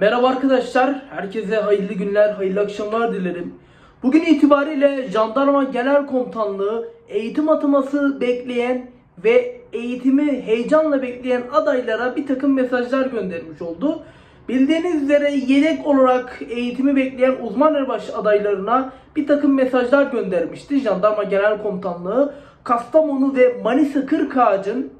Merhaba arkadaşlar, herkese hayırlı günler, hayırlı akşamlar dilerim. Bugün itibariyle Jandarma Genel Komutanlığı eğitim ataması bekleyen ve eğitimi heyecanla bekleyen adaylara bir takım mesajlar göndermiş oldu. Bildiğiniz üzere yedek olarak eğitimi bekleyen uzman erbaş adaylarına bir takım mesajlar göndermişti Jandarma Genel Komutanlığı. Kastamonu ve Manisa Kırkağaç'ın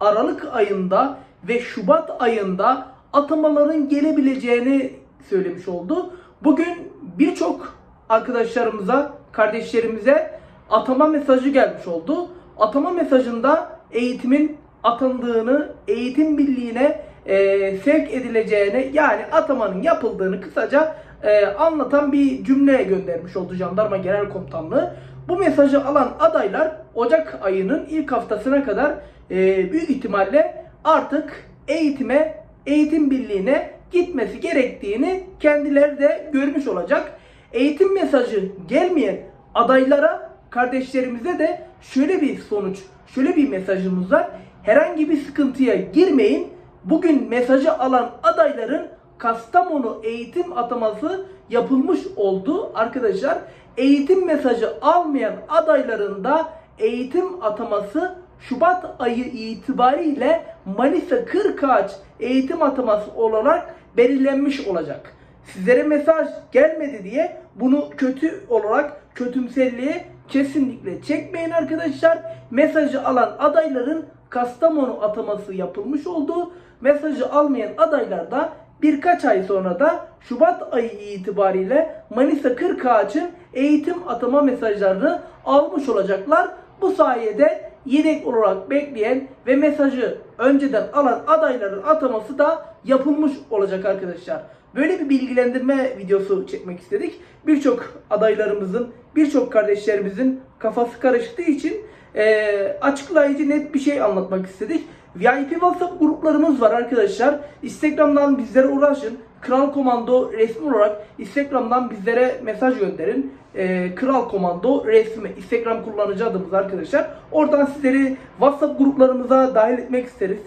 Aralık ayında ve Şubat ayında atamaların gelebileceğini söylemiş oldu. Bugün birçok arkadaşlarımıza, kardeşlerimize atama mesajı gelmiş oldu. Atama mesajında eğitimin atandığını, eğitim birliğine e, sevk edileceğini yani atamanın yapıldığını kısaca e, anlatan bir cümle göndermiş oldu Jandarma Genel Komutanlığı. Bu mesajı alan adaylar Ocak ayının ilk haftasına kadar e, büyük ihtimalle artık eğitime, eğitim birliğine gitmesi gerektiğini kendileri de görmüş olacak. Eğitim mesajı gelmeyen adaylara, kardeşlerimize de şöyle bir sonuç, şöyle bir mesajımız var. Herhangi bir sıkıntıya girmeyin. Bugün mesajı alan adayların Kastamonu eğitim ataması yapılmış oldu arkadaşlar. Eğitim mesajı almayan adayların da eğitim ataması Şubat ayı itibariyle Manisa Kırkağaç eğitim ataması olarak belirlenmiş olacak. Sizlere mesaj gelmedi diye bunu kötü olarak kötümserliğe kesinlikle çekmeyin arkadaşlar. Mesajı alan adayların Kastamonu ataması yapılmış oldu. Mesajı almayan adaylar da birkaç ay sonra da Şubat ayı itibariyle Manisa Kırkağaç'ın eğitim atama mesajlarını almış olacaklar. Bu sayede yedek olarak bekleyen ve mesajı önceden alan adayların ataması da yapılmış olacak arkadaşlar. Böyle bir bilgilendirme videosu çekmek istedik. Birçok adaylarımızın, birçok kardeşlerimizin kafası karıştığı için eee, açıklayıcı net bir şey anlatmak istedik. VIP WhatsApp gruplarımız var arkadaşlar. Instagram'dan bizlere ulaşın. Kral Komando resmi olarak Instagram'dan bizlere mesaj gönderin. Ee, Kral Komando resmi Instagram kullanıcı adımız arkadaşlar. Oradan sizleri WhatsApp gruplarımıza dahil etmek isteriz.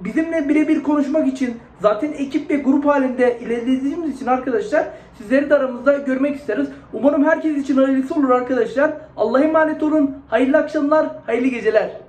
Bizimle birebir konuşmak için zaten ekip ve grup halinde ilerlediğimiz için arkadaşlar sizleri de aramızda görmek isteriz. Umarım herkes için hayırlısı olur arkadaşlar. Allah'a emanet olun. Hayırlı akşamlar, hayırlı geceler.